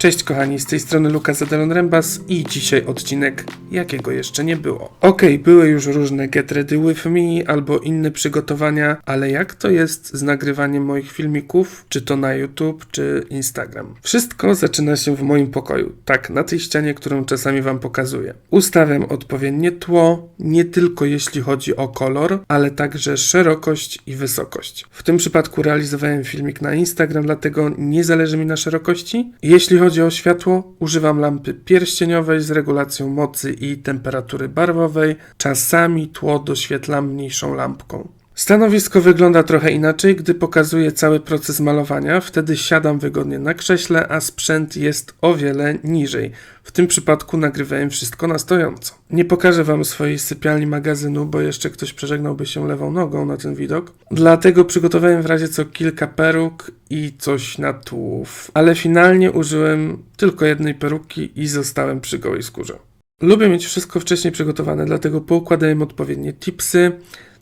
Cześć kochani, z tej strony Lukas Adelon Rembas i dzisiaj odcinek jakiego jeszcze nie było. Okej, były już różne Get Ready With Me albo inne przygotowania, ale jak to jest z nagrywaniem moich filmików, czy to na YouTube, czy Instagram? Wszystko zaczyna się w moim pokoju, tak, na tej ścianie, którą czasami wam pokazuję. Ustawiam odpowiednie tło, nie tylko jeśli chodzi o kolor, ale także szerokość i wysokość. W tym przypadku realizowałem filmik na Instagram, dlatego nie zależy mi na szerokości. Jeśli chodzi o światło, używam lampy pierścieniowej z regulacją mocy i temperatury barwowej. Czasami tło doświetlam mniejszą lampką. Stanowisko wygląda trochę inaczej, gdy pokazuję cały proces malowania. Wtedy siadam wygodnie na krześle, a sprzęt jest o wiele niżej. W tym przypadku nagrywałem wszystko na stojąco. Nie pokażę Wam swojej sypialni magazynu, bo jeszcze ktoś przeżegnałby się lewą nogą na ten widok. Dlatego przygotowałem w razie co kilka peruk i coś na tułów. Ale finalnie użyłem tylko jednej peruki i zostałem przy gołej skórze. Lubię mieć wszystko wcześniej przygotowane, dlatego poukładałem odpowiednie tipsy.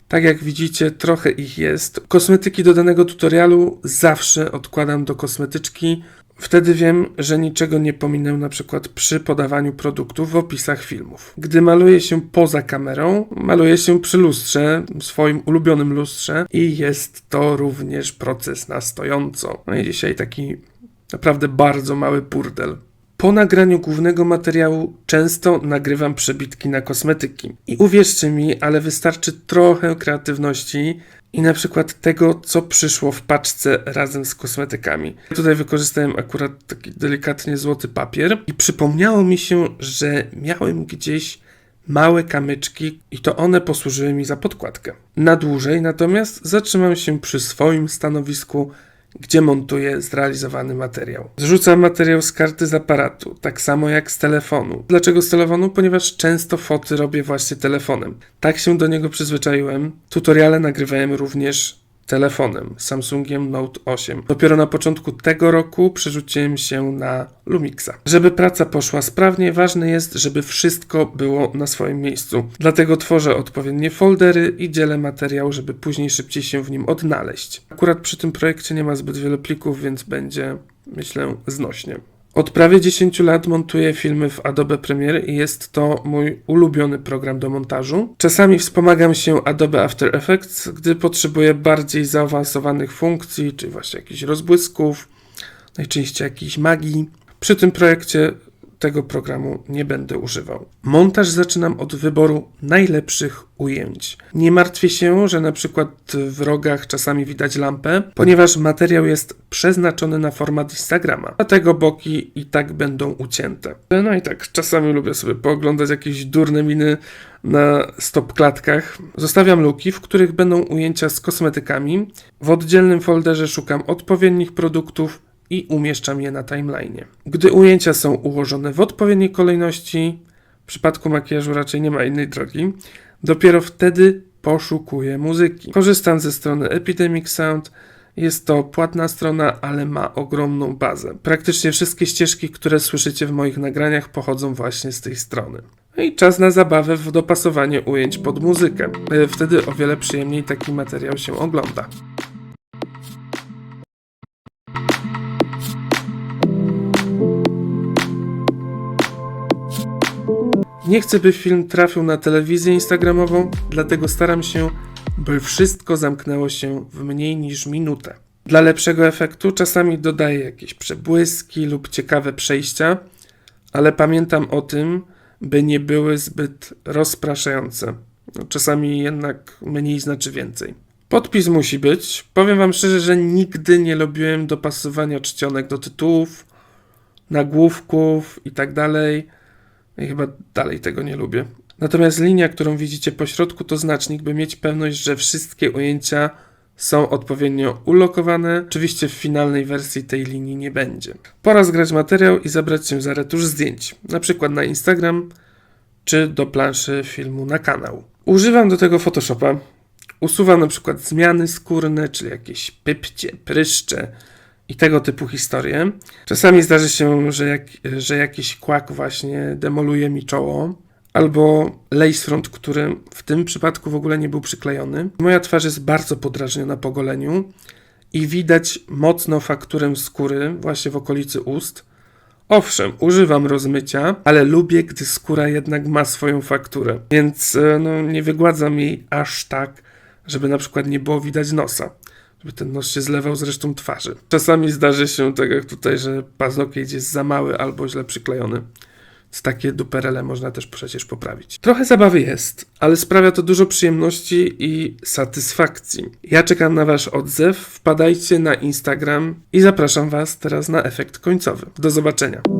Tak jak widzicie, trochę ich jest. Kosmetyki do danego tutorialu zawsze odkładam do kosmetyczki. Wtedy wiem, że niczego nie pominę na przykład przy podawaniu produktów w opisach filmów. Gdy maluję się poza kamerą, maluję się przy lustrze, swoim ulubionym lustrze i jest to również proces na stojąco. No i dzisiaj taki naprawdę bardzo mały burdel. Po nagraniu głównego materiału często nagrywam przebitki na kosmetyki. I uwierzcie mi, ale wystarczy trochę kreatywności i na przykład tego, co przyszło w paczce razem z kosmetykami. Tutaj wykorzystałem akurat taki delikatnie złoty papier i przypomniało mi się, że miałem gdzieś małe kamyczki i to one posłużyły mi za podkładkę. Na dłużej natomiast zatrzymam się przy swoim stanowisku gdzie montuję zrealizowany materiał. Zrzucam materiał z karty z aparatu, tak samo jak z telefonu. Dlaczego z telefonu? Ponieważ często foty robię właśnie telefonem. Tak się do niego przyzwyczaiłem. Tutoriale nagrywałem również telefonem Samsungiem Note 8. Dopiero na początku tego roku przerzuciłem się na Lumixa. Żeby praca poszła sprawnie, ważne jest, żeby wszystko było na swoim miejscu. Dlatego tworzę odpowiednie foldery i dzielę materiał, żeby później szybciej się w nim odnaleźć. Akurat przy tym projekcie nie ma zbyt wielu plików, więc będzie, myślę, znośnie. Od prawie 10 lat montuję filmy w Adobe Premiere i jest to mój ulubiony program do montażu. Czasami wspomagam się Adobe After Effects, gdy potrzebuję bardziej zaawansowanych funkcji, czy właśnie jakichś rozbłysków, najczęściej jakiejś magii. Przy tym projekcie tego programu nie będę używał. Montaż zaczynam od wyboru najlepszych ujęć. Nie martwię się, że na przykład w rogach czasami widać lampę, ponieważ materiał jest przeznaczony na format Instagrama, dlatego boki i tak będą ucięte. No i tak, czasami lubię sobie pooglądać jakieś durne miny na stop klatkach. Zostawiam luki, w których będą ujęcia z kosmetykami. W oddzielnym folderze szukam odpowiednich produktów i umieszczam je na timeline. Gdy ujęcia są ułożone w odpowiedniej kolejności, w przypadku makijażu raczej nie ma innej drogi, dopiero wtedy poszukuję muzyki. Korzystam ze strony Epidemic Sound. Jest to płatna strona, ale ma ogromną bazę. Praktycznie wszystkie ścieżki, które słyszycie w moich nagraniach, pochodzą właśnie z tej strony. No I czas na zabawę w dopasowanie ujęć pod muzykę. E, Wtedy o wiele przyjemniej taki materiał się ogląda. Nie chcę, by film trafił na telewizję instagramową, dlatego staram się, by wszystko zamknęło się w mniej niż minutę. Dla lepszego efektu czasami dodaję jakieś przebłyski lub ciekawe przejścia, ale pamiętam o tym, by nie były zbyt rozpraszające. No, Czasami jednak mniej znaczy więcej. Podpis musi być. Powiem Wam szczerze, że nigdy nie lubiłem dopasowania czcionek do tytułów, nagłówków i tak. I chyba dalej tego nie lubię. Natomiast linia, którą widzicie po środku, to znacznik, by mieć pewność, że wszystkie ujęcia są odpowiednio ulokowane. Oczywiście w finalnej wersji tej linii nie będzie. Pora zgrać materiał i zabrać się za retusz zdjęć, na przykład na Instagram czy do planszy filmu na kanał. Używam do tego Photoshopa. Usuwam na przykład zmiany skórne, czyli jakieś pypcie, pryszcze i tego typu historie. Czasami zdarzy się, że, jak, że jakiś kłak właśnie demoluje mi czoło, albo lace front, który w tym przypadku w ogóle nie był przyklejony. Moja twarz jest bardzo podrażniona po goleniu i widać mocno fakturę skóry właśnie w okolicy ust Owszem, używam rozmycia, ale lubię, gdy skóra jednak ma swoją fakturę, więc e, no, nie wygładzam jej aż tak, żeby na przykład nie było widać nosa. Żeby ten nos się zlewał z resztą twarzy. Czasami zdarzy się, tak jak tutaj, że paznokieć jest za mały albo źle przyklejony. Z takie duperele można też przecież poprawić. Trochę zabawy jest, ale sprawia to dużo przyjemności i satysfakcji. Ja czekam na Wasz odzew, wpadajcie na Instagram i zapraszam Was teraz na efekt końcowy. Do zobaczenia.